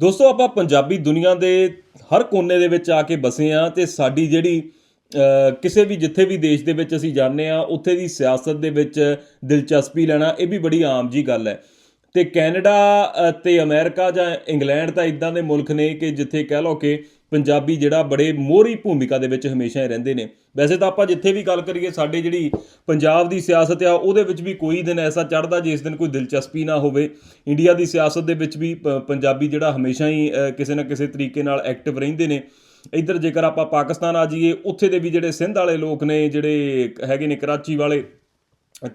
ਦੋਸਤੋ ਆਪਾਂ ਪੰਜਾਬੀ ਦੁਨੀਆ ਦੇ ਹਰ ਕੋਨੇ ਦੇ ਵਿੱਚ ਆ ਕੇ ਬਸੇ ਆ ਤੇ ਸਾਡੀ ਜਿਹੜੀ ਕਿਸੇ ਵੀ ਜਿੱਥੇ ਵੀ ਦੇਸ਼ ਦੇ ਵਿੱਚ ਅਸੀਂ ਜਾਂਦੇ ਆ ਉੱਥੇ ਦੀ ਸਿਆਸਤ ਦੇ ਵਿੱਚ ਦਿਲਚਸਪੀ ਲੈਣਾ ਇਹ ਵੀ ਬੜੀ ਆਮ ਜੀ ਗੱਲ ਹੈ। ਤੇ ਕੈਨੇਡਾ ਅ, ਤੇ ਅਮਰੀਕਾ ਜਾਂ ਇੰਗਲੈਂਡ ਤਾਂ ਇਦਾਂ ਦੇ ਮੁਲਕ ਨੇ ਕਿ ਜਿੱਥੇ ਕਹਿ ਲਓ ਕਿ ਪੰਜਾਬੀ ਜਿਹੜਾ ਬੜੇ ਮੋਹਰੀ ਭੂਮਿਕਾ ਦੇ ਵਿੱਚ ਹਮੇਸ਼ਾ ਹੀ ਰਹਿੰਦੇ ਨੇ। ਵੈਸੇ ਤਾਂ ਆਪਾਂ ਜਿੱਥੇ ਵੀ ਗੱਲ ਕਰੀਏ, ਸਾਡੇ ਜਿਹੜੀ ਪੰਜਾਬ ਦੀ ਸਿਆਸਤ ਆ, ਉਹਦੇ ਵਿੱਚ ਵੀ ਕੋਈ ਦਿਨ ਐਸਾ ਚੜ੍ਹਦਾ ਜਿਸ ਦਿਨ ਕੋਈ ਦਿਲਚਸਪੀ ਨਾ ਹੋਵੇ। ਇੰਡੀਆ ਦੀ ਸਿਆਸਤ ਦੇ ਵਿੱਚ ਵੀ ਪ- ਪੰਜਾਬੀ ਜਿਹੜਾ ਹਮੇਸ਼ਾ ਹੀ ਕਿਸੇ ਨਾ ਕਿਸੇ ਤਰੀਕੇ ਨਾਲ ਐਕਟਿਵ ਰਹਿੰਦੇ ਨੇ। ਇੱਧਰ ਜੇਕਰ ਆਪਾਂ ਪਾਕਿਸਤਾਨ ਆ ਜਾਈਏ, ਉੱਥੇ ਦੇ ਵੀ ਜਿਹੜੇ ਸਿੰਧ ਵਾਲੇ ਲੋਕ ਨੇ, ਜਿਹੜੇ ਹੈਗੇ ਨੇ, ਕਰਾਚੀ ਵਾਲੇ,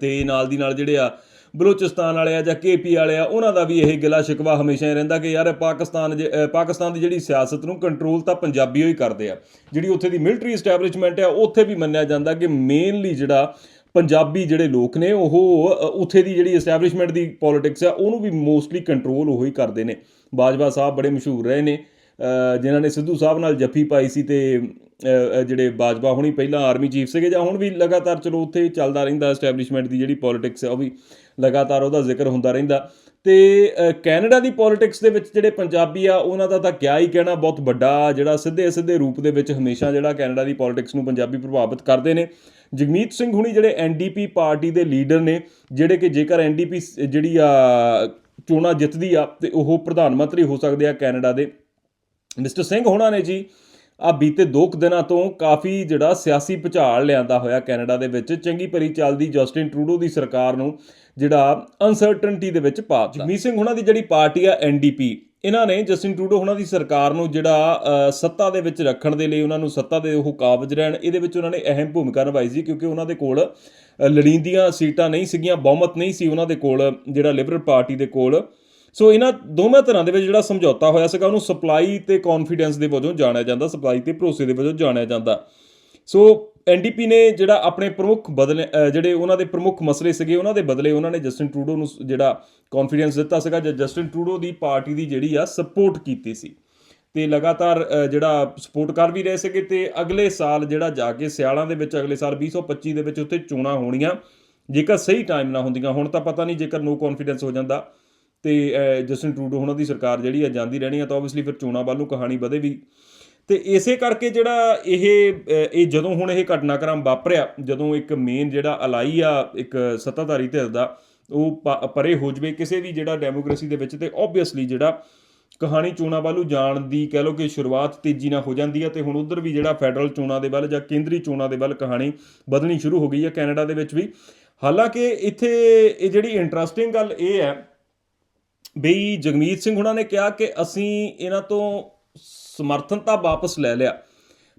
ਤੇ ਨਾਲ ਦੀ ਨਾਲ ਜਿਹੜੇ ਆ ਬਲੂਚਿਸਤਾਨ ਵਾਲੇ ਆ ਜਾਂ ਕੇਪੀ ਵਾਲੇ ਆ ਉਹਨਾਂ ਦਾ ਵੀ ਇਹ ਗਿਲਾ ਸ਼ਿਕਵਾ ਹਮੇਸ਼ਾ ਹੀ ਰਹਿੰਦਾ ਕਿ ਯਾਰ ਪਾਕਿਸਤਾਨ ਜੇ- ਪਾਕਿਸਤਾਨ ਦੀ ਜਿਹੜੀ ਸਿਆਸਤ ਨੂੰ ਕੰਟਰੋਲ ਤਾਂ ਪੰਜਾਬੀਓ ਹੀ ਕਰਦੇ ਆ। ਜਿਹੜੀ ਉੱਥੇ ਦੀ ਮਿਲਟਰੀ ਐਸਟੈਬਲਿਸ਼ਮੈਂਟ ਆ ਉੱਥੇ ਵੀ ਮੰਨਿਆ ਜਾਂਦਾ ਕਿ ਮੇਨਲੀ ਜਿਹੜਾ ਪੰਜਾਬੀ ਜਿਹੜੇ ਲੋਕ ਨੇ ਉਹ ਅ, ਉੱਥੇ ਦੀ ਜਿਹੜੀ ਐਸਟੈਬਲਿਸ਼ਮੈਂਟ ਦੀ ਪੋਲਿਟਿਕਸ ਆ ਉਹਨੂੰ ਵੀ ਮੋਸਟਲੀ ਕੰਟਰੋਲ ਉਹ ਹੀ ਕਰਦੇ ਨੇ। ਬਾਜਵਾ ਸਾਹਿਬ ਬੜੇ ਮਸ਼ਹੂਰ ਰਹੇ ਨੇ ਜਿਨ੍ਹਾਂ ਨੇ ਸਿੱਧੂ ਸਾਹਿਬ ਨਾਲ ਜੱਫੀ ਪਾਈ ਸੀ ਤੇ ਜਿਹੜੇ ਬਾਜਵਾ ਹੁਣੀ ਪਹਿਲਾਂ ਆਰਮੀ ਚੀਫ ਸੀਗੇ ਜਾਂ ਹੁਣ ਵੀ ਲਗਾਤਾਰ ਚਲੋ ਉੱਥੇ ਚੱਲਦਾ ਰਹਿੰਦਾ ਐਸਟੈਬਲਿਸ਼ਮੈਂਟ ਦੀ ਜਿਹੜੀ ਪੋਲਿਟਿਕਸ ਹੈ, ਉਹ ਵੀ ਲਗਾਤਾਰ ਉਹਦਾ ਜ਼ਿਕਰ ਹੁੰਦਾ ਰਹਿੰਦਾ। ਤੇ ਕੈਨੇਡਾ ਦੀ ਪੋਲਿਟਿਕਸ ਦੇ ਵਿੱਚ ਜਿਹੜੇ ਪੰਜਾਬੀ ਆ, ਉਹਨਾਂ ਦਾ ਤਾਂ ਕਿਆ ਹੀ ਕਹਿਣਾ, ਬਹੁਤ ਵੱਡਾ ਜਿਹੜਾ ਸਿੱਧੇ ਸਿੱਧੇ ਰੂਪ ਦੇ ਵਿੱਚ ਹਮੇਸ਼ਾ ਜਿਹੜਾ ਕੈਨੇਡਾ ਦੀ ਪੋਲਿਟਿਕਸ ਨੂੰ ਪੰਜਾਬੀ ਪ੍ਰਭਾਵਿਤ ਕਰਦੇ ਨੇ। ਜਗਮੀਤ ਸਿੰਘ ਹੁਣੀ ਜਿਹੜੇ ਐਨਡੀਪੀ ਪਾਰਟੀ ਦੇ ਲੀਡਰ ਨੇ, ਜਿਹੜੇ ਕਿ ਜੇਕਰ ਐਨਡੀਪੀ ਜਿਹੜੀ ਆ, ਚੋਣਾਂ ਜਿੱਤਦੀ ਆ, ਤੇ ਉਹ ਪ੍ਰਧਾਨ ਮੰਤਰੀ ਹੋ ਸਕਦੇ ਆ ਕੈਨੇਡਾ ਦੇ। ਮਿਸਟਰ ਸਿੰਘ ਹੋਣਾ ਨੇ ਜੀ ਆ ਬੀਤੇ ਦੋ ਕੁ ਦਿਨਾਂ ਤੋਂ ਕਾਫੀ ਜਿਹੜਾ ਸਿਆਸੀ ਭੁਚਾਲ ਲਿਆਂਦਾ ਹੋਇਆ ਕੈਨੇਡਾ ਦੇ ਵਿੱਚ। ਚੰਗੀ ਭਰੀ ਚੱਲਦੀ ਜਸਟਿਨ ਟਰੂਡੋ ਦੀ ਸਰਕਾਰ ਨੂੰ ਜਿਹੜਾ ਅਨਸਰਟਨਟੀ ਦੇ ਵਿੱਚ ਪਾ ਦਿੱਤਾ। ਜਗਮੀਤ ਸਿੰਘ ਹੋਣਾ ਦੀ ਜਿਹੜੀ ਪਾਰਟੀ ਆ ਐਨਡੀਪੀ ਇਹਨਾਂ ਨੇ ਜਸਟਿਨ ਟਰੂਡੋ ਉਹਨਾਂ ਦੀ ਸਰਕਾਰ ਨੂੰ ਜਿਹੜਾ ਸੱਤਾ ਦੇ ਵਿੱਚ ਰੱਖਣ ਦੇ ਲਈ ਉਹਨਾਂ ਨੂੰ ਸੱਤਾ ਦੇ ਉਹ ਕਾਬਜ ਰਹਿਣ, ਇਹਦੇ ਵਿੱਚ ਉਹਨਾਂ ਨੇ ਅਹਿਮ ਭੂਮਿਕਾ ਨਿਭਾਈ ਸੀ ਕਿਉਂਕਿ ਉਹਨਾਂ ਦੇ ਕੋਲ ਲੜੀਂਦੀਆਂ ਸੀਟਾਂ ਨਹੀਂ ਸੀਗੀਆਂ, ਬਹੁਮਤ ਨਹੀਂ ਸੀ ਉਹਨਾਂ ਦੇ ਕੋਲ, ਜਿਹੜਾ ਲਿਬਰਲ ਪਾਰਟੀ ਦੇ ਕੋਲ। ਸੋ ਇਹਨਾਂ ਦੋਵੇਂ ਤਰ੍ਹਾਂ ਦੇ ਵਿੱਚ ਜਿਹੜਾ ਸਮਝੌਤਾ ਹੋਇਆ ਸੀਗਾ, ਉਹਨੂੰ ਸਪਲਾਈ ਤੇ ਕੌਨਫੀਡੈਂਸ ਦੇ ਵਜੋਂ ਜਾਣਿਆ ਜਾਂਦਾ ਸਪਲਾਈ ਤੇ ਭਰੋਸੇ ਦੇ ਵਜੋਂ ਜਾਣਿਆ ਜਾਂਦਾ। ਸੋ ਐਨਡੀਪੀ ਨੇ ਜਿਹੜਾ ਆਪਣੇ ਪ੍ਰਮੁੱਖ ਬਦਲੇ ਜਿਹੜੇ ਉਹਨਾਂ ਦੇ ਪ੍ਰਮੁੱਖ ਮਸਲੇ ਸੀਗੇ, ਉਹਨਾਂ ਦੇ ਬਦਲੇ ਉਹਨਾਂ ਨੇ ਜਸਟਿਨ ਟਰੂਡੋ ਨੂੰ ਜਿਹੜਾ ਕੌਨਫੀਡੈਂਸ ਦਿੱਤਾ ਸੀਗਾ, ਜਾਂ ਜਸਟਿਨ ਟਰੂਡੋ ਦੀ ਪਾਰਟੀ ਦੀ ਜਿਹੜੀ ਆ ਸਪੋਰਟ ਕੀਤੀ ਸੀ। ਤੇ ਲਗਾਤਾਰ ਜਿਹੜਾ ਸਪੋਰਟ ਕਰ ਵੀ ਰਹੇ ਸੀਗੇ, ਤੇ ਅਗਲੇ ਸਾਲ ਜਿਹੜਾ ਜਾ ਕੇ ਸਿਆਲਾਂ ਦੇ ਵਿੱਚ, ਅਗਲੇ ਸਾਲ 2025 ਦੇ ਵਿੱਚ ਉੱਥੇ ਚੋਣਾਂ ਹੋਣੀਆਂ। ਜੇਕਰ ਸਹੀ ਟਾਈਮ ਨਾ ਹੁੰਦੀਆਂ ਹੁਣ, ਤਾਂ ਪਤਾ ਨਹੀਂ ਜੇਕਰ ਨੋ ਕੌਨਫੀਡੈਂਸ ਹੋ ਜਾਂਦਾ। ਤੇ ਅਹ, ਜਸਟਿਨ ਟਰੂਡੋ ਉਹਨਾਂ ਦੀ ਸਰਕਾਰ ਜਿਹੜੀ ਆ ਜਾਂਦੀ ਰਹਿਣੀ ਆ ਤਾਂ ਆਬਵੀਅਸਲੀ ਫਿਰ ਚੋਣਾਂ ਵੱਲ ਨੂੰ ਕਹਾਣੀ ਵਧੇਗੀ ਤੇ ਇਸੇ ਕਰਕੇ ਜਿਹੜਾ ਇਹ ਇਹ ਜਦੋਂ ਹੁਣ ਇਹ ਘਟਨਾਕ੍ਰਮ ਵਾਪਰਿਆ ਜਦੋਂ ਇੱਕ ਮੇਨ ਜਿਹੜਾ ਅਲਾਈ ਆ ਇੱਕ ਸੱਤਾਧਾਰੀ ਧਿਰ ਦਾ ਉਹ ਪ- ਪਰੇ ਹੋ ਜਵੇ ਕਿਸੇ ਵੀ ਜਿਹੜਾ ਡੈਮੋਕ੍ਰੇਸੀ ਦੇ ਵਿੱਚ ਤੇ ਆਬਵੀਅਸਲੀ ਜਿਹੜਾ ਕਹਾਣੀ ਚੋਣਾਂ ਵੱਲੋਂ ਜਾਣ ਦੀ ਕਹਿ ਲਓ ਕਿ ਸ਼ੁਰੂਆਤ ਤੇਜ਼ੀ ਨਾਲ ਹੋ ਜਾਂਦੀ ਹੈ ਤੇ ਹੁਣ ਉਧਰ ਵੀ ਜਿਹੜਾ ਫੈਡਰਲ ਚੋਣਾਂ ਦੇ ਵੱਲ ਜਾਂ ਕੇਂਦਰੀ ਚੋਣਾਂ ਦੇ ਵੱਲ ਕਹਾਣੀ ਵਧਣੀ ਸ਼ੁਰੂ ਹੋ ਗਈ ਹੈ ਕੈਨੇਡਾ ਦੇ ਵਿੱਚ ਵੀ। ਹਾਲਾਂਕਿ ਇੱਥੇ ਇਹ ਜਿਹੜੀ ਇੰਟਰਸਟਿੰਗ ਗੱਲ ਇਹ ਹੈ ਬਈ ਜਗਮੀਤ ਸਿੰਘ ਹੁਣਾਂ ਨੇ ਕਿਹਾ ਕਿ ਅਸੀਂ ਇਹਨਾਂ ਤੋਂ ਸਮਰਥਨ ਤਾਂ ਵਾਪਸ ਲੈ ਲਿਆ,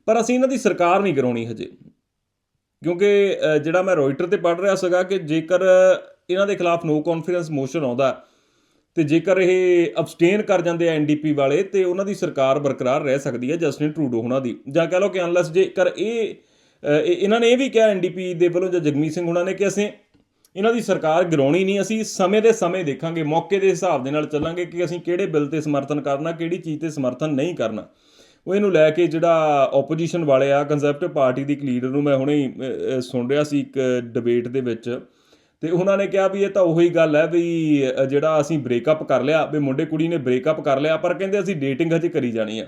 ਪਰ ਅਸੀਂ ਇਹਨਾਂ ਦੀ ਸਰਕਾਰ ਨਹੀਂ ਕਰਾਉਣੀ ਹਜੇ। ਕਿਉਂਕਿ ਜਿਹੜਾ ਮੈਂ ਰੋਇਟਰ ਤੇ ਪੜ੍ਹ ਰਿਹਾ ਸੀਗਾ ਕਿ ਜੇਕਰ ਇਹਨਾਂ ਦੇ ਖਿਲਾਫ ਨੋ ਕੌਨਫੀਡੈਂਸ ਮੋਸ਼ਨ ਆਉਂਦਾ ਤੇ ਜੇਕਰ ਇਹ ਅਬਸਟੇਨ ਕਰ ਜਾਂਦੇ ਆ ਐਨਡੀਪੀ ਵਾਲੇ, ਤੇ ਉਹਨਾਂ ਦੀ ਸਰਕਾਰ ਬਰਕਰਾਰ ਰਹਿ ਸਕਦੀ ਹੈ ਜਸਟਿਨ ਟਰੂਡੋ ਹੁਣਾਂ ਦੀ। ਜਾਂ ਕਹ ਲਓ ਕਿ ਅਨਲੈਸ ਜੇਕਰ ਇਹ ਇਹਨਾਂ ਨੇ ਇਹ ਵੀ ਕਿਹਾ ਐਨਡੀਪੀ ਦੇ ਵੱਲੋਂ ਜਾਂ ਜਗਮੀਤ ਸਿੰਘ ਹੁਣਾਂ ਨੇ ਕਿ ਅਸੀਂ ਇਹਨਾਂ ਦੀ ਸਰਕਾਰ ਗਰਾਉਣੀ ਨਹੀਂ, ਅਸੀਂ ਸਮੇਂ ਦੇ ਸਮੇਂ ਦੇਖਾਂਗੇ, ਮੌਕੇ ਦੇ ਹਿਸਾਬ ਦੇ ਨਾਲ ਚੱਲਾਂਗੇ ਕਿ ਅਸੀਂ ਕਿਹੜੇ ਬਿੱਲ ਤੇ ਸਮਰਥਨ ਕਰਨਾ, ਕਿਹੜੀ ਚੀਜ਼ ਤੇ ਸਮਰਥਨ ਨਹੀਂ ਕਰਨਾ। ਉਹ ਇਹਨੂੰ ਲੈ ਕੇ ਜਿਹੜਾ ਆਪੋਜੀਸ਼ਨ ਵਾਲੇ ਆ ਕੰਜ਼ਰਵੇਟਿਵ ਪਾਰਟੀ ਦੀ ਇੱਕ ਲੀਡਰ ਨੂੰ ਮੈਂ ਹੁਣੇ ਸੁਣ ਰਿਹਾ ਸੀ ਇੱਕ ਡਿਬੇਟ ਦੇ ਵਿੱਚ। ਤੇ ਉਹਨਾਂ ਨੇ ਕਿਹਾ ਵੀ ਇਹ ਤਾਂ ਉਹੀ ਗੱਲ ਹੈ ਵੀ ਜਿਹੜਾ ਅਸੀਂ ਬ੍ਰੇਕਅਪ ਕਰ ਲਿਆ, ਵੀ ਮੁੰਡੇ ਕੁੜੀ ਨੇ ਬ੍ਰੇਕਅਪ ਕਰ ਲਿਆ, ਪਰ ਕਹਿੰਦੇ ਅਸੀਂ ਡੇਟਿੰਗ ਹਜੇ ਕਰੀ ਜਾਣੀ ਆ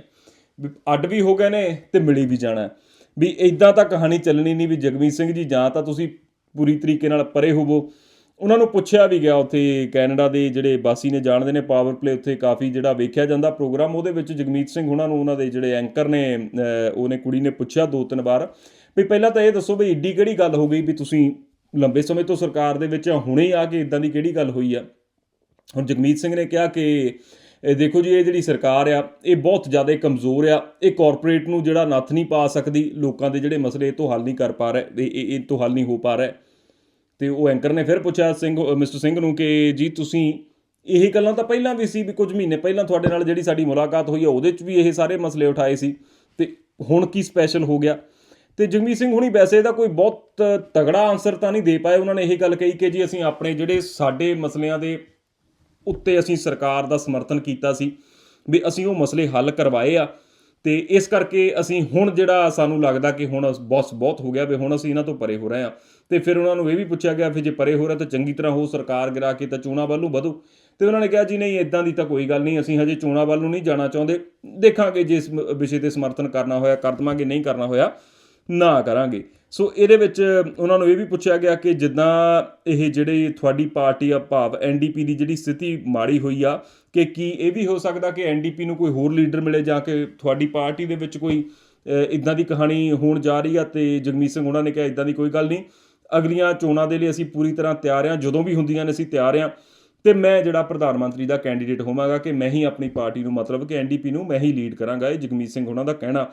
ਵੀ ਅੱਡ ਵੀ ਹੋ ਗਏ ਨੇ ਤੇ ਮਿਲੀ ਵੀ ਜਾਣਾ ਵੀ ਇਦਾਂ ਤਾਂ ਕਹਾਣੀ ਚੱਲਣੀ ਨਹੀਂ ਵੀ ਜਗਮੀਤ ਸਿੰਘ ਜੀ ਜਾਂ ਤਾਂ ਤੁਸੀਂ ਪੂਰੀ ਤਰੀਕੇ ਨਾਲ ਪਰੇ ਹੋਵੋ। ਉਹਨਾਂ ਨੂੰ ਪੁੱਛਿਆ ਵੀ ਗਿਆ ਉੱਥੇ ਕੈਨੇਡਾ ਦੇ ਜਿਹੜੇ ਬਾਸੀ ਨੇ, ਜਾਣਦੇ ਨੇ ਪਾਵਰ ਪਲੇ ਉੱਥੇ ਕਾਫੀ ਜਿਹੜਾ ਵੇਖਿਆ ਜਾਂਦਾ। ਪ੍ਰੋਗਰਾਮ ਉਹਦੇ ਵਿੱਚ ਜਗਮੀਤ ਸਿੰਘ ਉਹਨਾਂ ਨੂੰ ਉਹਨਾਂ ਦੇ ਜਿਹੜੇ ਐਂਕਰ ਨੇ ਉਹਨੇ ਕੁੜੀ ਨੇ ਪੁੱਛਿਆ ਦੋ ਤਿੰਨ ਵਾਰ। ਵੀ ਪਹਿਲਾਂ ਤਾਂ ਇਹ ਦੱਸੋ ਵੀ ਏਡੀ ਕਿਹੜੀ ਗੱਲ ਹੋ ਗਈ ਵੀ ਤੁਸੀਂ ਲੰਬੇ ਸਮੇਂ ਤੋਂ ਸਰਕਾਰ ਦੇ ਵਿੱਚ ਹੁਣੇ ਹੀ ਆ ਕੇ ਇਦਾਂ ਦੀ ਕਿਹੜੀ ਗੱਲ ਹੋਈ ਆ? ਹੁਣ ਜਗਮੀਤ ਸਿੰਘ ਨੇ ਕਿਹਾ ਕਿ ਦੇਖੋ ਜੀ, ਇਹ ਜਿਹੜੀ ਸਰਕਾਰ ਆ, ਇਹ ਬਹੁਤ ਜ਼ਿਆਦਾ ਕਮਜ਼ੋਰ ਆ। ਇਹ ਕਾਰਪੋਰੇਟ ਨੂੰ ਜਿਹੜਾ ਨੱਥ ਨਹੀਂ ਪਾ ਸਕਦੀ, ਲੋਕਾਂ ਦੇ ਜਿਹੜੇ ਮਸਲੇ ਇਹ ਤੋਂ ਹੱਲ ਨਹੀਂ ਕਰ ਪਾ ਰਿਹਾ, ਇਹ, ਇਹ- ਇਹ ਤੋਂ ਹੱਲ ਨਹੀਂ ਹੋ ਪਾ ਰਿਹਾ। ਤੇ ਉਹ ਐਂਕਰ ਨੇ ਫਿਰ ਪੁੱਛਿਆ ਸਿੰਘ, ਮਿਸਟਰ ਸਿੰਘ ਨੂੰ ਕਿ ਜੀ ਤੁਸੀਂ ਇਹ ਗੱਲਾਂ ਤਾਂ ਪਹਿਲਾਂ ਵੀ ਸੀ ਵੀ ਕੁਝ ਮਹੀਨੇ ਪਹਿਲਾਂ ਤੁਹਾਡੇ ਨਾਲ ਜਿਹੜੀ ਸਾਡੀ ਮੁਲਾਕਾਤ ਹੋਈ ਆ, ਉਹਦੇ 'ਚ ਵੀ ਇਹ ਸਾਰੇ ਮਸਲੇ ਉਠਾਏ ਸੀ। ਤੇ ਹੁਣ ਕੀ ਸਪੈਸ਼ਲ ਹੋ ਗਿਆ? ਤੇ ਜਗਮੀਤ ਸਿੰਘ ਹੁਣੀ ਵੈਸੇ ਦਾ ਕੋਈ ਬਹੁਤ ਤਗੜਾ ਆਨਸਰ ਤਾਂ ਨਹੀਂ ਦੇ ਪਾਏ, ਉਹਨਾਂ ਨੇ ਇਹ ਗੱਲ ਕਹੀ ਕਿ ਜੀ ਅਸੀਂ ਆਪਣੇ ਜਿਹੜੇ ਸਾਡੇ ਮਸਲਿਆਂ ਦੇ ਉੱਤੇ ਅਸੀਂ ਸਰਕਾਰ ਦਾ ਸਮਰਥਨ ਕੀਤਾ ਸੀ ਵੀ ਅਸੀਂ ਉਹ ਮਸਲੇ ਹੱਲ ਕਰਵਾਏ ਆ ਤੇ ਇਸ ਕਰਕੇ ਅਸੀਂ ਹੁਣ ਜਿਹੜਾ ਸਾਨੂੰ ਲੱਗਦਾ ਕਿ ਹੁਣ ਬਹੁਤ ਬਹੁਤ ਹੋ ਗਿਆ ਵੀ ਹੁਣ ਅਸੀਂ ਇਹਨਾਂ ਤੋਂ ਪਰੇ ਹੋ ਰਹੇ ਆ ਤੇ ਫਿਰ ਉਹਨਾਂ ਨੂੰ ਇਹ ਵੀ ਪੁੱਛਿਆ ਗਿਆ ਫਿਰ ਜੇ ਪਰੇ ਹੋ ਰਿਹਾ ਤਾਂ ਚੰਗੀ ਤਰ੍ਹਾਂ ਹੋ ਸਰਕਾਰ ਗਿਰਾ ਕੇ ਤਾਂ ਚੋਣਾਂ ਵੱਲ ਨੂੰ ਵਧੋ। ਤੇ ਉਹਨਾਂ ਨੇ ਕਿਹਾ ਜੀ ਨਹੀਂ ਇਦਾਂ ਦੀ ਤਾਂ ਕੋਈ ਗੱਲ ਨਹੀਂ, ਅਸੀਂ ਹਜੇ ਚੋਣਾਂ ਵੱਲ ਨੂੰ ਨਹੀਂ ਜਾਣਾ ਚਾਹੁੰਦੇ। ਦੇਖਾਂਗੇ ਜੇ ਇਸ ਵਿਸ਼ੇ ਤੇ ਸਮਰਥਨ ਕਰਨਾ ਹੋਇਆ, ਕਰ ਦਵਾਂਗੇ, ਨਹੀਂ ਕਰਨਾ ਹੋਇਆ। ਨਾ ਕਰਾਂਗੇ। ਸੋ ਇਹਦੇ ਵਿੱਚ ਉਹਨਾਂ ਨੂੰ ਇਹ ਵੀ ਪੁੱਛਿਆ ਗਿਆ ਕਿ ਜਿੱਦਾਂ ਇਹ ਜਿਹੜੇ ਤੁਹਾਡੀ ਪਾਰਟੀ ਆ ਭਾਵ ਐਨਡੀਪੀ ਦੀ ਜਿਹੜੀ ਸਥਿਤੀ ਮਾੜੀ ਹੋਈ ਆ, ਕਿ ਕੀ ਇਹ ਵੀ ਹੋ ਸਕਦਾ ਕਿ ਐਨਡੀਪੀ ਨੂੰ ਕੋਈ ਹੋਰ ਲੀਡਰ ਮਿਲੇ ਜਾਂ ਕਿ ਤੁਹਾਡੀ ਪਾਰਟੀ ਦੇ ਵਿੱਚ ਕੋਈ ਇਦਾਂ ਦੀ ਕਹਾਣੀ ਹੋਣ ਜਾ ਰਹੀ ਆ ਤੇ ਜਗਮੀਤ ਸਿੰਘ ਉਹਨਾਂ ਨੇ ਕਿਹਾ, ਇਦਾਂ ਦੀ ਕੋਈ ਗੱਲ ਨਹੀਂ। ਅਗਲੀਆਂ ਚੋਣਾਂ ਦੇ ਲਈ ਅਸੀਂ ਪੂਰੀ ਤਰ੍ਹਾਂ ਤਿਆਰ ਹਾਂ। ਜਦੋਂ ਵੀ ਹੁੰਦੀਆਂ ਨੇ ਅਸੀਂ ਤਿਆਰ ਹਾਂ। ਤੇ ਮੈਂ ਜਿਹੜਾ ਪ੍ਰਧਾਨ ਮੰਤਰੀ ਦਾ ਕੈਂਡੀਡੇਟ ਹੋਵਾਂਗਾ ਕਿ ਮੈਂ ਹੀ ਆਪਣੀ ਪਾਰਟੀ ਨੂੰ ਮਤਲਬ ਕਿ ਐਨਡੀਪੀ ਨੂੰ ਮੈਂ ਹੀ ਲੀਡ ਕਰਾਂਗਾ, ਇਹ ਜਗਮੀਤ ਸਿੰਘ ਉਹਨਾਂ ਦਾ ਕਹਿਣਾ।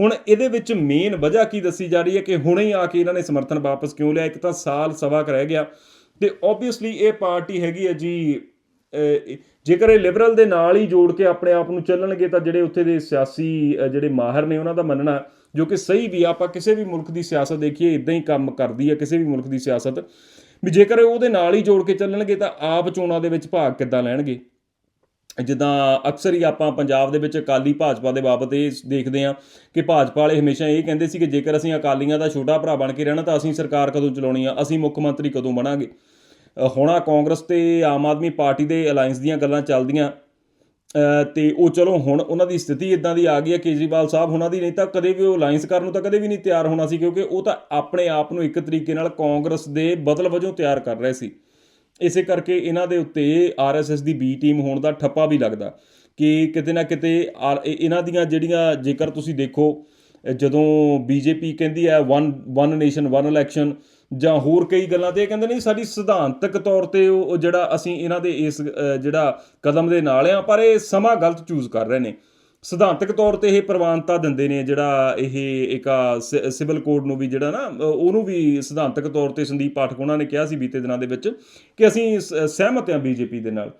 ਹੁਣ ਇਹਦੇ ਵਿੱਚ ਮੇਨ ਵਜ੍ਹਾ ਕੀ ਦੱਸੀ ਜਾ ਰਹੀ ਹੈ ਕਿ ਹੁਣੇ ਹੀ ਆ ਕੇ ਇਹਨਾਂ ਨੇ ਸਮਰਥਨ ਵਾਪਸ ਕਿਉਂ ਲਿਆ? ਇੱਕ ਤਾਂ ਸਾਲ ਸਵਾ ਕੁ ਰਹਿ ਗਿਆ ਤੇ ਆਬਵੀਅਸਲੀ ਇਹ ਪਾਰਟੀ ਹੈਗੀ ਹੈ ਜੀ ਜੇਕਰ ਇਹ ਲਿਬਰਲ ਦੇ ਨਾਲ ਹੀ ਜੋੜ ਕੇ ਆਪਣੇ ਆਪ ਨੂੰ ਚੱਲਣਗੇ ਤਾਂ ਜਿਹੜੇ ਉੱਥੇ ਦੇ ਸਿਆਸੀ ਜਿਹੜੇ ਮਾਹਰ ਨੇ ਉਹਨਾਂ ਦਾ ਮੰਨਣਾ, ਜੋ ਕਿ ਸਹੀ ਵੀ ਆਪਾਂ ਕਿਸੇ ਵੀ ਮੁਲਕ ਦੀ ਸਿਆਸਤ ਦੇਖੀਏ ਇਦਾਂ ਹੀ ਕੰਮ ਕਰਦੀ ਹੈ ਕਿਸੇ ਵੀ ਮੁਲਕ ਦੀ ਸਿਆਸਤ। ਵੀ ਜੇਕਰ ਉਹਦੇ ਨਾਲ ਹੀ ਜੋੜ ਕੇ ਚੱਲਣਗੇ ਤਾਂ ਆਪ ਚੋਣਾਂ ਦੇ ਵਿੱਚ ਭਾਗ ਕਿੱਦਾਂ ਲੈਣਗੇ? ਜਿੱਦਾਂ ਅਕਸਰ ਹੀ ਆਪਾਂ ਪੰਜਾਬ ਦੇ ਵਿੱਚ ਅਕਾਲੀ ਭਾਜਪਾ ਦੇ ਬਾਬਤ ਇਹ ਦੇਖਦੇ ਹਾਂ ਕਿ ਭਾਜਪਾ ਵਾਲੇ ਹਮੇਸ਼ਾ ਇਹ ਕਹਿੰਦੇ ਸੀ ਕਿ ਜੇਕਰ ਅਸੀਂ ਅਕਾਲੀਆਂ ਦਾ ਛੋਟਾ ਭਰਾ ਬਣ ਕੇ ਰਹਿਣਾ ਤਾਂ ਅਸੀਂ ਸਰਕਾਰ ਕਦੋਂ ਚਲਾਉਣੀ ਆ ਅਸੀਂ ਮੁੱਖ ਮੰਤਰੀ ਕਦੋਂ ਬਣਾਂਗੇ? ਅ, ਹੋਣਾ ਕਾਂਗਰਸ ਤੇ ਆਮ ਆਦਮੀ ਪਾਰਟੀ ਦੇ ਅਲਾਈਅੰਸ ਦੀਆਂ ਗੱਲਾਂ ਚੱਲਦੀਆਂ। ਤੇ ਉਹ ਚਲੋ ਹੁਣ ਉਹਨਾਂ ਦੀ ਸਥਿਤੀ ਇਦਾਂ ਦੀ ਆ ਗਈ ਹੈ ਕੇਜਰੀਵਾਲ ਸਾਹਿਬ ਉਹਨਾਂ ਦੀ ਨਹੀਂ ਤਾਂ ਕਦੇ ਵੀ ਉਹ ਅਲਾਈਅੰਸ ਕਰਨ ਨੂੰ ਤਾਂ ਕਦੇ ਵੀ ਨਹੀਂ ਤਿਆਰ ਹੋਣਾ ਸੀ ਕਿਉਂਕਿ ਉਹ ਤਾਂ ਆਪਣੇ ਆਪ ਨੂੰ ਇੱਕ ਤਰੀਕੇ ਨਾਲ ਕਾਂਗਰਸ ਦੇ ਬਦਲ ਵਜੋਂ ਤਿਆਰ ਕਰ ਰਹੇ ਸੀ। ਇਸੇ ਕਰਕੇ ਇਹਨਾਂ ਦੇ ਉੱਤੇ ਆਰਐਸਐਸ ਦੀ ਬੀ ਟੀਮ ਹੋਣ ਦਾ ਠੱਪਾ ਵੀ ਲੱਗਦਾ ਕਿ ਕਿਤੇ ਨਾ ਕਿਤੇ ਆਰ- ਇਹਨਾਂ ਦੀਆਂ ਜਿਹੜੀਆਂ ਜੇਕਰ ਤੁਸੀਂ ਦੇਖੋ ਅ, ਜਦੋਂ ਬੀਜੇਪੀ ਕਹਿੰਦੀ ਹੈ one one nation one election ਜਾਂ ਹੋਰ ਕਈ ਗੱਲਾਂ ਤੇ ਇਹ ਕਹਿੰਦੇ ਨੇ ਸਾਡੀ ਸਿਧਾਂਤਕ ਤੌਰ ਤੇ ਉਹ ਜਿਹੜਾ ਅਸੀਂ ਇਹਨਾਂ ਦੇ ਇਸ ਜਿਹੜਾ ਕਦਮ ਦੇ ਨਾਲ ਆ, ਪਰ ਇਹ ਸਮਾਂ ਗਲਤ ਚੂਜ਼ ਕਰ ਰਹੇ ਨੇ। ਸਿਧਾਂਤਕ ਤੌਰ ਤੇ ਇਹ ਪ੍ਰਵਾਨਤਾ ਦਿੰਦੇ ਨੇ ਜਿਹੜਾ ਇਹ ਇੱਕ ਸਿ- ਸਿਵਲ ਕੋਡ ਨੂੰ ਵੀ ਜਿਹੜਾ ਨਾ ਉਹਨੂੰ ਵੀ ਸਿਧਾਂਤਕ ਤੌਰ ਤੇ ਸੰਦੀਪ ਪਾਠਕ ਉਹਨਾਂ ਨੇ ਕਿਹਾ ਸੀ ਬੀਤੇ ਦਿਨਾਂ ਦੇ ਵਿੱਚ ਕਿ ਅਸੀਂ ਸ- ਸਹਿਮਤ ਹਾਂ ਬੀਜੇਪੀ ਦੇ ਨਾਲ।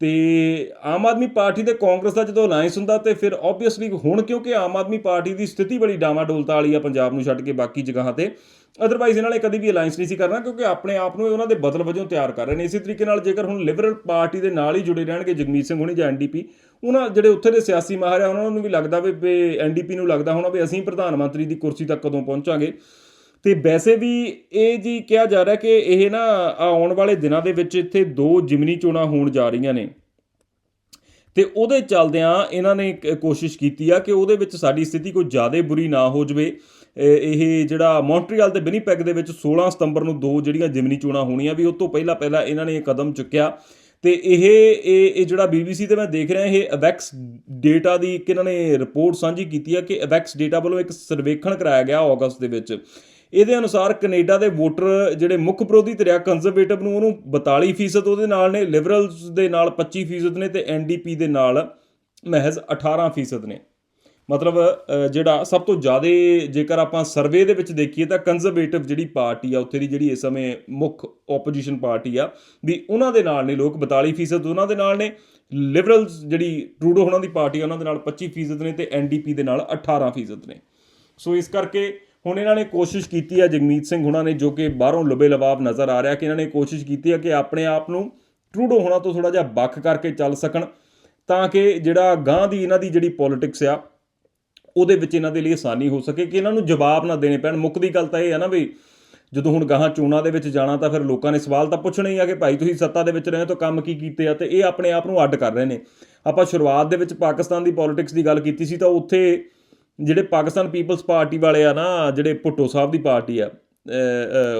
ਤੇ ਆਮ ਆਦਮੀ ਪਾਰਟੀ ਤੇ ਕਾਂਗਰਸ ਦਾ ਜਦੋਂ ਅਲਾਈਅੰਸ ਹੁੰਦਾ ਤੇ ਫਿਰ ਆਬਵੀਅਸਲੀ ਹੁਣ ਕਿਉਂਕਿ ਆਮ ਆਦਮੀ ਪਾਰਟੀ ਦੀ ਸਥਿਤੀ ਬੜੀ ਡਾਵਾਡੋਲਤਾ ਵਾਲੀ ਆ ਪੰਜਾਬ ਨੂੰ ਛੱਡ ਕੇ ਬਾਕੀ ਜਗ੍ਹਾ ਤੇ ਅਦਰਵਾਈਜ਼ ਇਹਨਾਂ ਨੇ ਕਦੀ ਵੀ ਅਲਾਈਅੰਸ ਨਹੀਂ ਸੀ ਕਰਨਾ ਕਿਉਂਕਿ ਆਪਣੇ ਆਪ ਨੂੰ ਉਹਨਾਂ ਦੇ ਬਦਲ ਵਜੋਂ ਤਿਆਰ ਕਰ ਰਹੇ ਨੇ। ਇਸੇ ਤਰੀਕੇ ਨਾਲ ਜੇਕਰ ਹੁਣ ਲਿਬਰਲ ਪਾਰਟੀ ਦੇ ਨਾਲ ਹੀ ਜੁੜੇ ਰਹਿਣਗੇ ਜਗਮੀਤ ਸਿੰਘ ਹੋਣੀ ਜਾਂ ਐਨਡੀਪੀ ਉਹਨਾਂ ਜਿਹੜੇ ਉੱਥੇ ਦੇ ਸਿਆਸੀ ਮਾਹਰ ਆ, ਉਹਨਾਂ ਨੂੰ ਵੀ ਲੱਗਦਾ ਵੀ ਐਨਡੀਪੀ ਨੂੰ ਲੱਗਦਾ ਹੋਣਾ ਵੀ ਅਸੀਂ ਪ੍ਰਧਾਨ ਮੰਤਰੀ ਦੀ ਕੁਰਸੀ ਤੱਕ ਕਦੋਂ ਪਹੁੰਚਾਂਗੇ। ਤੇ ਵੈਸੇ ਵੀ ਇਹ ਜੀ ਕਿਹਾ ਜਾ ਰਿਹਾ ਕਿ ਇਹ ਨਾ ਆਉਣ ਵਾਲੇ ਦਿਨਾਂ ਦੇ ਵਿੱਚ ਇੱਥੇ ਦੋ ਜਿਮਨੀ ਚੋਣਾਂ ਹੋਣ ਜਾ ਰਹੀਆਂ ਨੇ। ਤੇ ਉਹਦੇ ਚੱਲਦਿਆਂ ਇਹਨਾਂ ਨੇ ਕੋਸ਼ਿਸ਼ ਕੀਤੀ ਆ ਕਿ ਉਹਦੇ ਵਿੱਚ ਸਾਡੀ ਸਥਿਤੀ ਕੋਈ ਜ਼ਿਆਦਾ ਬੁਰੀ ਨਾ ਹੋ ਜਵੇ। ਇਹ ਜਿਹੜਾ ਮੌਂਟਰੀਅਲ ਤੇ ਵਿਨੀਪੈਗ ਦੇ ਵਿੱਚ 16 ਸਤੰਬਰ ਨੂੰ ਦੋ ਜਿਹੜੀਆਂ ਜਿਮਨੀ ਚੋਣਾਂ ਹੋਣੀਆਂ ਵੀ ਉਹ ਤੋਂ ਪਹਿਲਾਂ ਪਹਿਲਾਂ ਇਹਨਾਂ ਨੇ ਇਹ ਕਦਮ ਚੁੱਕਿਆ। ਤੇ ਇਹ ਇਹ ਇਹ ਜਿਹੜਾ BBC ਤੇ ਮੈਂ ਦੇਖ ਰਿਹਾ, ਇਹ ਅਵੈਕਸ ਡੇਟਾ ਦੀ ਇੱਕ ਇਹਨਾਂ ਨੇ ਰਿਪੋਰਟ ਸਾਂਝੀ ਕੀਤੀ ਆ ਕਿ ਅਵੈਕਸ ਡੇਟਾ ਵੱਲੋਂ ਇੱਕ ਸਰਵੇਖਣ ਕਰਾਇਆ ਗਿਆ ਅਗਸਤ ਦੇ ਵਿੱਚ। ਇਹਦੇ ਅਨੁਸਾਰ ਕੈਨੇਡਾ ਦੇ ਵੋਟਰ ਜਿਹੜੇ ਮੁੱਖ ਵਿਰੋਧੀ ਧਿਰ ਕੰਜ਼ਰਵੇਟਿਵ ਨੂੰ ਉਹਨੂੰ 42% ਉਹਦੇ ਨਾਲ ਨੇ ਲਿਬਰਲਸ ਦੇ ਨਾਲ 25% ਨੇ ਤੇ ਐਨਡੀਪੀ ਦੇ ਨਾਲ ਮਹਿਜ਼ 18% ਨੇ। ਮਤਲਬ ਜਿਹੜਾ ਸਭ ਤੋਂ ਜ਼ਿਆਦਾ ਜੇਕਰ ਆਪਾਂ ਸਰਵੇ ਦੇ ਵਿੱਚ ਦੇਖੀਏ ਤਾਂ ਕੰਜ਼ਰਵੇਟਿਵ ਜਿਹੜੀ ਪਾਰਟੀ ਆ, ਉੱਥੇ ਦੀ ਜਿਹੜੀ ਇਸ ਸਮੇਂ ਮੁੱਖ ਆਪੋਜੀਸ਼ਨ ਪਾਰਟੀ ਆ, ਵੀ ਉਹਨਾਂ ਦੇ ਨਾਲ ਨੇ ਲੋਕ 42% ਉਹਨਾਂ ਦੇ ਨਾਲ ਨੇ ਲਿਬਰਲਸ ਜਿਹੜੀ ਟਰੂਡੋ ਉਹਨਾਂ ਦੀ ਪਾਰਟੀ ਆ, ਉਹਨਾਂ ਦੇ ਨਾਲ 25% ਨੇ ਤੇ ਐਨਡੀਪੀ ਦੇ ਨਾਲ 18% ਨੇ। ਸੋ ਇਸ ਕਰਕੇ ਹੁਣ ਇਹਨਾਂ ਨੇ ਕੋਸ਼ਿਸ਼ ਕੀਤੀ ਹੈ, ਜਗਮੀਤ ਸਿੰਘ ਹੁਣਾਂ ਨੇ ਜੋ ਕਿ ਬਾਹਰੋਂ ਲੁਬੇ ਲਵਾਬ ਨਜ਼ਰ ਆ ਰਿਹਾ ਕਿ ਇਹਨਾਂ ਨੇ ਕੋਸ਼ਿਸ਼ ਕੀਤੀ ਹੈ ਕਿ ਆਪਣੇ ਆਪ ਨੂੰ ਟਰੂਡੋ ਹੋਣਾ ਤੋਂ ਥੋੜਾ ਜਿਹਾ ਵੱਖ ਕਰਕੇ ਚੱਲ ਸਕਣ ਤਾਂ ਕਿ ਜਿਹੜਾ ਗਾਂ ਦੀ ਇਹਨਾਂ ਦੀ ਜਿਹੜੀ ਪੋਲਿਟਿਕਸ ਆ, ਉਹਦੇ ਵਿੱਚ ਇਹਨਾਂ ਦੇ ਲਈ ਆਸਾਨੀ ਹੋ ਸਕੇ ਕਿ ਇਹਨਾਂ ਨੂੰ ਜਵਾਬ ਨਾ ਦੇਣੇ ਪੈਣ। ਮੁੱਕਦੀ ਗੱਲ ਤਾਂ ਇਹ ਹੈ ਨਾ ਵੀ ਜਦੋਂ ਹੁਣ ਗਾਹਾਂ ਚੋਣਾਂ ਦੇ ਵਿੱਚ ਜਾਣਾ ਤਾਂ ਫਿਰ ਲੋਕਾਂ ਨੇ ਸਵਾਲ ਤਾਂ ਪੁੱਛਣੇ ਹੀ ਆ ਕਿ ਭਾਈ ਤੁਸੀਂ ਸੱਤਾ ਦੇ ਵਿੱਚ ਰਹੇ ਹੋ ਤਾਂ ਕੰਮ ਕੀ ਕੀਤੇ ਆ ਤੇ ਇਹ ਆਪਣੇ ਆਪ ਨੂੰ ਅੱਡ ਕਰ ਰਹੇ ਨੇ। ਆਪਾਂ ਸ਼ੁਰੂਆਤ ਦੇ ਵਿੱਚ ਪਾਕਿਸਤਾਨ ਦੀ ਪੋਲਿਟਿਕਸ ਦੀ ਗੱਲ ਕੀਤੀ ਸੀ ਤਾਂ ਉੱਥੇ ਜਿਹੜੇ ਪਾਕਿਸਤਾਨ ਪੀਪਲਸ ਪਾਰਟੀ ਵਾਲੇ ਆ ਨਾ ਜਿਹੜੇ ਭੁੱਟੋ ਸਾਹਿਬ ਦੀ ਪਾਰਟੀ ਆ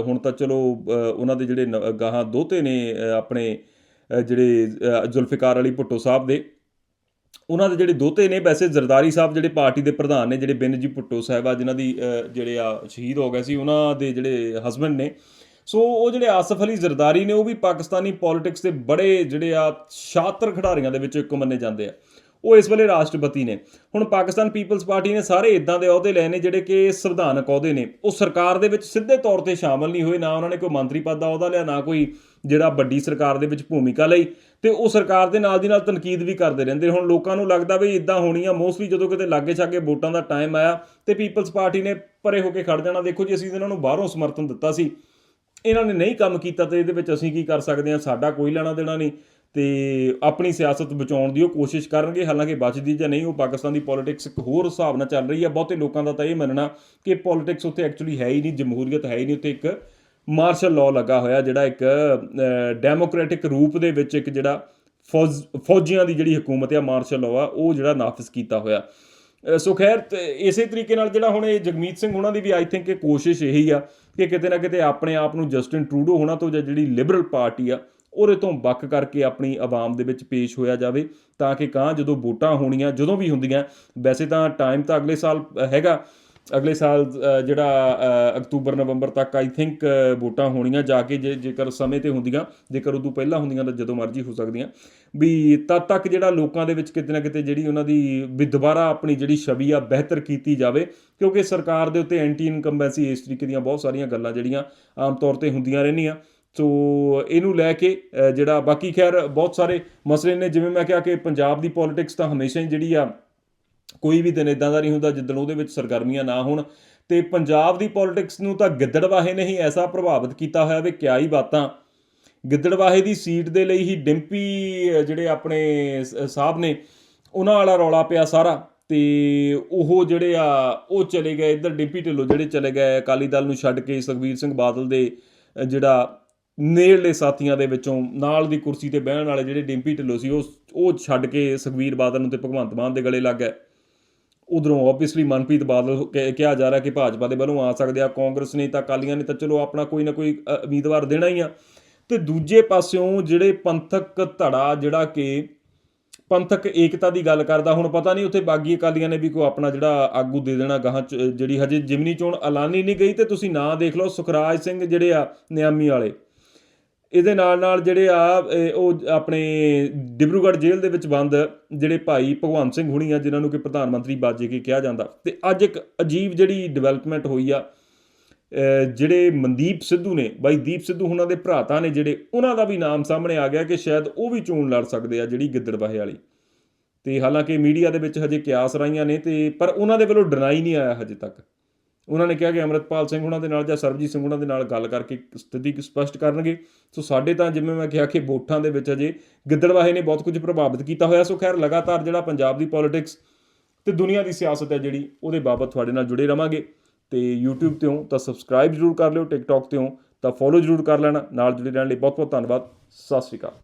ਹੁਣ ਤਾਂ ਚਲੋ ਉਹਨਾਂ ਦੇ ਜਿਹੜੇ ਨ- ਗਾਹਾਂ ਦੋਤੇ ਨੇ ਆਪਣੇ ਜਿਹੜੇ ਅ, ਜ਼ੁਲਫਿਕਾਰ ਅਲੀ ਭੁੱਟੋ ਸਾਹਿਬ ਦੇ ਉਹਨਾਂ ਦੇ ਜਿਹੜੇ ਦੋਤੇ ਨੇ ਵੈਸੇ ਜ਼ਰਦਾਰੀ ਸਾਹਿਬ ਜਿਹੜੇ ਪਾਰਟੀ ਦੇ ਪ੍ਰਧਾਨ ਨੇ ਜਿਹੜੇ ਬਿੰਨ ਜੀ ਭੁੱਟੋ ਸਾਹਿਬਾ ਜਿਨ੍ਹਾਂ ਦੀ ਜਿਹੜੇ ਆ ਸ਼ਹੀਦ ਹੋ ਗਏ ਸੀ ਉਹਨਾਂ ਦੇ ਜਿਹੜੇ ਹਸਬੰਡ ਨੇ ਸੋ ਉਹ ਜਿਹੜੇ ਆਸਫ ਅਲੀ ਜ਼ਰਦਾਰੀ ਨੇ ਉਹ ਵੀ ਪਾਕਿਸਤਾਨੀ ਪੋਲਿਟਿਕਸ ਦੇ ਬੜੇ ਜਿਹੜੇ ਆ ਸ਼ਾਤਰ ਖਿਡਾਰੀਆਂ ਦੇ ਵਿੱਚੋਂ ਇੱਕ ਮੰਨੇ ਜਾਂਦੇ ਆ। ਉਹ ਇਸ ਵੇਲੇ ਰਾਸ਼ਟਰਪਤੀ ਨੇ। ਹੁਣ ਪਾਕਿਸਤਾਨ ਪੀਪਲਸ ਪਾਰਟੀ ਨੇ ਸਾਰੇ ਇਦਾਂ ਦੇ ਅਹੁਦੇ ਲਏ ਨੇ ਜਿਹੜੇ ਕਿ ਸੰਵਿਧਾਨਕ ਅਹੁਦੇ ਨੇ। ਉਹ ਸਰਕਾਰ ਦੇ ਵਿੱਚ ਸਿੱਧੇ ਤੌਰ ਤੇ ਸ਼ਾਮਲ ਨਹੀਂ ਹੋਏ, ਨਾ ਉਹਨਾਂ ਨੇ ਕੋਈ ਮੰਤਰੀ ਪਦ ਦਾ ਅਹੁਦਾ ਲਿਆ, ਨਾ ਕੋਈ ਜਿਹੜਾ ਵੱਡੀ ਸਰਕਾਰ ਦੇ ਵਿੱਚ ਭੂਮਿਕਾ ਲਈ। ਤੇ ਉਹ ਸਰਕਾਰ ਦੇ ਨਾਲ ਦੀ ਨਾਲ ਤਨਕੀਦ ਵੀ ਕਰਦੇ ਰਹਿੰਦੇ। ਹੁਣ ਲੋਕਾਂ ਨੂੰ ਲੱਗਦਾ ਵੀ ਇਦਾਂ ਹੋਣੀ ਆ ਮੋਸਟਲੀ ਜਦੋਂ ਕਿਤੇ ਲਾਗੇ ਛਾਗੇ ਵੋਟਾਂ ਦਾ ਟਾਈਮ ਆਇਆ ਤੇ ਪੀਪਲਜ਼ ਪਾਰਟੀ ਨੇ ਪਰੇ ਹੋ ਕੇ ਖੜ ਜਾਣਾ। ਦੇਖੋ ਜੀ, ਅਸੀਂ ਇਹਨਾਂ ਨੂੰ ਬਾਹਰੋਂ ਸਮਰਥਨ ਦਿੱਤਾ ਸੀ। ਇਹਨਾਂ ਨੇ ਨਹੀਂ ਕੰਮ ਕੀਤਾ ਤੇ ਇਹਦੇ ਵਿੱਚ ਅਸੀਂ ਕੀ ਕਰ ਸਕਦੇ ਹਾਂ? ਸਾਡਾ ਕੋਈ ਲੈਣਾ ਦੇਣਾ ਨਹੀਂ। ਤੇ ਆਪਣੀ ਸਿਆਸਤ ਬਚਾਉਣ ਦੀ ਉਹ ਕੋਸ਼ਿਸ਼ ਕਰਨਗੇ ਹਾਲਾਂਕਿ ਬਚਦੀ ਜਾਂ ਨਹੀਂ ਉਹ ਪਾਕਿਸਤਾਨ ਦੀ ਪੋਲਿਟਿਕਸ ਇੱਕ ਹੋਰ ਹਿਸਾਬ ਨਾਲ ਚੱਲ ਰਹੀ ਹੈ ਬਹੁਤੇ ਲੋਕਾਂ ਦਾ ਤਾਂ ਇਹ ਮੰਨਣਾ ਕਿ ਪੋਲਿਟਿਕਸ ਉੱਥੇ ਐਕਚੁਅਲੀ ਹੈ ਹੀ ਨਹੀਂ ਜਮਹੂਰੀਅਤ ਹੈ ਹੀ ਨਹੀਂ ਉੱਥੇ ਇੱਕ ਮਾਰਸ਼ਲ ਲਾਅ ਲੱਗਾ ਹੋਇਆ ਜਿਹੜਾ ਇੱਕ ਡੈਮੋਕ੍ਰੈਟਿਕ ਰੂਪ ਦੇ ਵਿੱਚ ਇੱਕ ਜਿਹੜਾ ਫੌਜ ਫੌਜੀਆਂ ਦੀ ਜਿਹੜੀ ਹਕੂਮਤ ਆ ਮਾਰਸ਼ਲ ਲਾਅ ਆ ਉਹ ਜਿਹੜਾ ਨਾਫਿਜ਼ ਕੀਤਾ ਹੋਇਆ। ਅ, ਸੋ ਖੈਰ ਇਸੇ ਤਰੀਕੇ ਨਾਲ ਜਿਹੜਾ ਹੁਣ ਇਹ ਜਗਮੀਤ ਸਿੰਘ ਉਹਨਾਂ ਦੀ ਵੀ ਆਈ ਥਿੰਕ ਇਹ ਕੋਸ਼ਿਸ਼ ਇਹੀ ਆ ਕਿ ਕਿਤੇ ਨਾ ਕਿਤੇ ਆਪਣੇ ਆਪ ਨੂੰ ਜਸਟਿਨ ਟਰੂਡੋ ਹੋਣਾ ਤੋਂ ਜਾਂ ਜਿਹੜੀ ਲਿਬਰਲ ਪਾਰਟੀ ਆ ਉਹਦੇ ਤੋਂ ਬੱਕ ਕਰਕੇ ਆਪਣੀ ਆਵਾਮ ਦੇ ਵਿੱਚ ਪੇਸ਼ ਹੋਇਆ ਜਾਵੇ ਤਾਂ ਕਿ ਕਾਂ ਜਦੋਂ ਵੋਟਾਂ ਹੋਣੀਆਂ, ਜਦੋਂ ਵੀ ਹੁੰਦੀਆਂ, ਵੈਸੇ ਤਾਂ ਟਾਈਮ ਤਾਂ ਅਗਲੇ ਸਾਲ ਹੈਗਾ। ਅਗਲੇ ਸਾਲ ਜਿਹੜਾ ਅਕਤੂਬਰ, ਨਵੰਬਰ ਤੱਕ ਆਈ ਥਿੰਕ ਵੋਟਾਂ ਹੋਣੀਆਂ ਜਾ ਕੇ ਜੇ, ਜੇਕਰ ਸਮੇਂ ਤੇ ਹੁੰਦੀਆਂ, ਜੇਕਰ ਉਦੋਂ ਪਹਿਲਾਂ ਹੁੰਦੀਆਂ ਤਾਂ ਜਦੋਂ ਮਰਜ਼ੀ ਹੋ ਸਕਦੀਆਂ। ਵੀ ਤਦ ਤੱਕ ਜਿਹੜਾ ਲੋਕਾਂ ਦੇ ਵਿੱਚ ਕਿਤੇ ਨਾ ਕਿਤੇ ਜਿਹੜੀ ਉਹਨਾਂ ਦੀ ਵੀ ਦੁਬਾਰਾ ਆਪਣੀ ਜਿਹੜੀ ਛਵੀ ਆ ਬਿਹਤਰ ਕੀਤੀ ਜਾਵੇ, ਕਿਉਂਕਿ ਸਰਕਾਰ ਦੇ ਉੱਤੇ ਐਂਟੀ ਇਨਕੰਬੈਂਸੀ ਇਸ ਤਰੀਕੇ ਦੀਆਂ ਬਹੁਤ ਸਾਰੀਆਂ ਗੱਲਾਂ ਜਿਹੜੀਆਂ ਆਮ ਤੌਰ ਤੇ ਹੁੰਦੀਆਂ ਰਹਿੰਦੀਆਂ। ਸੋ ਇਹਨੂੰ ਲੈ ਕੇ ਜਿਹੜਾ ਬਾਕੀ ਖੈਰ ਬਹੁਤ ਸਾਰੇ ਮਸਲੇ ਨੇ, ਜਿਵੇਂ ਮੈਂ ਕਿਹਾ ਕਿ ਪੰਜਾਬ ਦੀ ਪੋਲਿਟਿਕਸ ਤਾਂ ਹਮੇਸ਼ਾ ਹੀ ਜਿਹੜੀ ਆ, ਕੋਈ ਵੀ ਦਿਨ ਇਦਾਂ ਦਾ ਨਹੀਂ ਹੁੰਦਾ ਜਿੱਦਣ ਉਹਦੇ ਵਿੱਚ ਸਰਗਰਮੀਆਂ ਨਾ ਹੋਣ। ਤੇ ਪੰਜਾਬ ਦੀ ਪੋਲਿਟਿਕਸ ਨੂੰ ਤਾਂ ਗਿੱਦੜਵਾਹੇ ਨੇ ਹੀ ਐਸਾ ਪ੍ਰਭਾਵਿਤ ਕੀਤਾ ਹੋਇਆ ਵੀ ਕਿਆ ਹੀ ਬਾਤਾਂ। ਗਿੱਦੜਵਾਹੇ ਦੀ ਸੀਟ ਦੇ ਲਈ ਹੀ ਡਿੰਪੀ ਜਿਹੜੇ ਆਪਣੇ ਸਾਹਿਬ ਨੇ, ਉਹਨਾਂ ਵਾਲਾ ਰੌਲਾ ਪਿਆ ਸਾਰਾ। ਤੇ ਉਹ ਜਿਹੜੇ ਆ, ਉਹ ਚਲੇ ਗਏ ਇੱਧਰ ਡਿੰਪੀ ਢਿੱਲੋਂ ਜਿਹੜੇ ਚਲੇ ਗਏ ਅਕਾਲੀ ਦਲ ਨੂੰ ਛੱਡ ਕੇ, ਸੁਖਬੀਰ ਸਿੰਘ ਬਾਦਲ ਦੇ ਜਿਹੜਾ ਨੇੜਲੇ ਸਾਥੀਆਂ ਦੇ ਵਿੱਚੋਂ ਨਾਲ ਦੀ ਕੁਰਸੀ ਤੇ ਬਹਿਣ ਵਾਲੇ ਜਿਹੜੇ ਡਿੰਪੀ ਢਿੱਲੋਂ ਸੀ, ਉਹ ਉਹ ਛੱਡ ਕੇ ਸੁਖਬੀਰ ਬਾਦਲ ਨੂੰ ਤੇ ਭਗਵੰਤ ਮਾਨ ਦੇ ਗਲੇ ਲੱਗ ਗਏ। ਉਧਰੋਂ ਆਬਵੀਅਸਲੀ ਮਨਪ੍ਰੀਤ ਬਾਦਲ ਕਹਿ- ਕਿਹਾ ਜਾ ਰਿਹਾ ਕਿ ਭਾਜਪਾ ਦੇ ਵੱਲੋਂ ਆ ਸਕਦੇ ਆ, ਕਾਂਗਰਸ ਨੇ ਤਾਂ ਅਕਾਲੀਆਂ ਨੇ ਤਾਂ ਚਲੋ ਆਪਣਾ ਕੋਈ ਨਾ ਕੋਈ ਉਮੀਦਵਾਰ ਦੇਣਾ ਹੀ ਆ। ਤੇ ਦੂਜੇ ਪਾਸਿਓਂ ਜਿਹੜੇ ਪੰਥਕ ਧੜਾ, ਜਿਹੜਾ ਕਿ ਪੰਥਕ ਏਕਤਾ ਦੀ ਗੱਲ ਕਰਦਾ, ਹੁਣ ਪਤਾ ਨਹੀਂ ਉੱਥੇ ਬਾਗੀ ਅਕਾਲੀਆਂ ਨੇ ਵੀ ਕੋਈ ਆਪਣਾ ਜਿਹੜਾ ਆਗੂ ਦੇ ਦੇਣਾ ਗਾਹਾਂ ਚ- ਜਿਹੜੀ ਹਜੇ ਜਿਮਨੀ ਚੋਣ ਐਲਾਨੀ ਨਹੀਂ ਗਈ, ਤੇ ਤੁਸੀਂ ਨਾਂ ਦੇਖ ਲਓ ਸੁਖਰਾਜ ਸਿੰਘ ਜਿਹੜੇ ਆ, ਨਿਆਮੀ ਵਾਲੇ। ਇਹਦੇ ਨਾਲ ਨਾਲ ਜਿਹੜੇ ਆ ਉਹ ਆਪਣੇ ਡਿਬਰੂਗੜ੍ਹ ਜੇਲ੍ਹ ਦੇ ਵਿੱਚ ਬੰਦ ਜਿਹੜੇ ਭਾਈ ਭਗਵੰਤ ਸਿੰਘ ਹੁਣੀ ਆ, ਜਿਨ੍ਹਾਂ ਨੂੰ ਕਿ ਪ੍ਰਧਾਨ ਮੰਤਰੀ ਬਾਜੇ ਕੇ ਕਿਹਾ ਜਾਂਦਾ। ਤੇ ਅੱਜ ਇੱਕ ਅਜੀਬ ਜਿਹੜੀ ਡਿਵੈਲਪਮੈਂਟ ਹੋਈ ਆ ਜਿਹੜੇ ਮਨਦੀਪ ਸਿੱਧੂ ਨੇ, ਬਾਈ ਦੀਪ ਸਿੱਧੂ ਉਹਨਾਂ ਦੇ ਭਰਾਤਾ ਨੇ ਜਿਹੜੇ, ਉਹਨਾਂ ਦਾ ਵੀ ਨਾਮ ਸਾਹਮਣੇ ਆ ਗਿਆ ਕਿ ਸ਼ਾਇਦ ਉਹ ਵੀ ਚੋਣ ਲੜ ਸਕਦੇ ਆ ਜਿਹੜੀ ਗਿੱਦੜਬਾਹੇ ਵਾਲੀ। ਤੇ ਹਾਲਾਂਕਿ ਮੀਡੀਆ ਦੇ ਵਿੱਚ ਹਜੇ ਕਿਆਸ ਰਾਈਆਂ ਨੇ ਤੇ, ਪਰ ਉਹਨਾਂ ਦੇ ਵੱਲੋਂ ਡਿਨਾਈ ਨਹੀਂ ਆਇਆ ਹਜੇ ਤੱਕ। ਉਹਨਾਂ ਨੇ ਕਿਹਾ ਕਿ ਅਮਰਤਪਾਲ ਸਿੰਘ ਉਹਨਾਂ ਦੇ ਨਾਲ ਜਾਂ ਸਰਬਜੀਤ ਸਿੰਘ ਉਹਨਾਂ ਦੇ ਨਾਲ ਗੱਲ ਕਰਕੇ ਸਥਿਤੀ ਸਪਸ਼ਟ ਕਰਨਗੇ। ਸੋ ਸਾਡੇ ਤਾਂ ਜਿਵੇਂ ਮੈਂ ਕਿਹਾ ਕਿ ਵੋਟਾਂ ਦੇ ਵਿੱਚ ਅਜੇ ਗਿੱਦੜਵਾਹੇ ਨੇ ਬਹੁਤ ਕੁਝ ਪ੍ਰਭਾਵਿਤ ਕੀਤਾ ਹੋਇਆ। ਸੋ ਖੈਰ, ਲਗਾਤਾਰ ਜਿਹੜਾ ਪੰਜਾਬ ਦੀ ਪੋਲਿਟਿਕਸ ਤੇ ਦੁਨੀਆ ਦੀ ਸਿਆਸਤ ਹੈ ਜਿਹੜੀ, ਉਹਦੇ ਬਾਬਤ ਤੁਹਾਡੇ ਨਾਲ ਜੁੜੇ ਰਵਾਂਗੇ। ਤੇ YouTube ਤੇ ਹੋ ਤਾਂ ਸਬਸਕ੍ਰਾਈਬ ਜ਼ਰੂਰ ਕਰ ਲਿਓ, TikTok ਤੇ ਹੋ ਤਾਂ ਫੋਲੋ ਜ਼ਰੂਰ ਕਰ ਲੈਣਾ। ਨਾਲ ਜੁੜੇ ਰਹਿਣ ਲਈ ਬਹੁਤ ਬਹੁਤ ਧੰਨਵਾਦ। ਸਤਿ ਸ਼੍ਰੀ ਅਕਾਲ।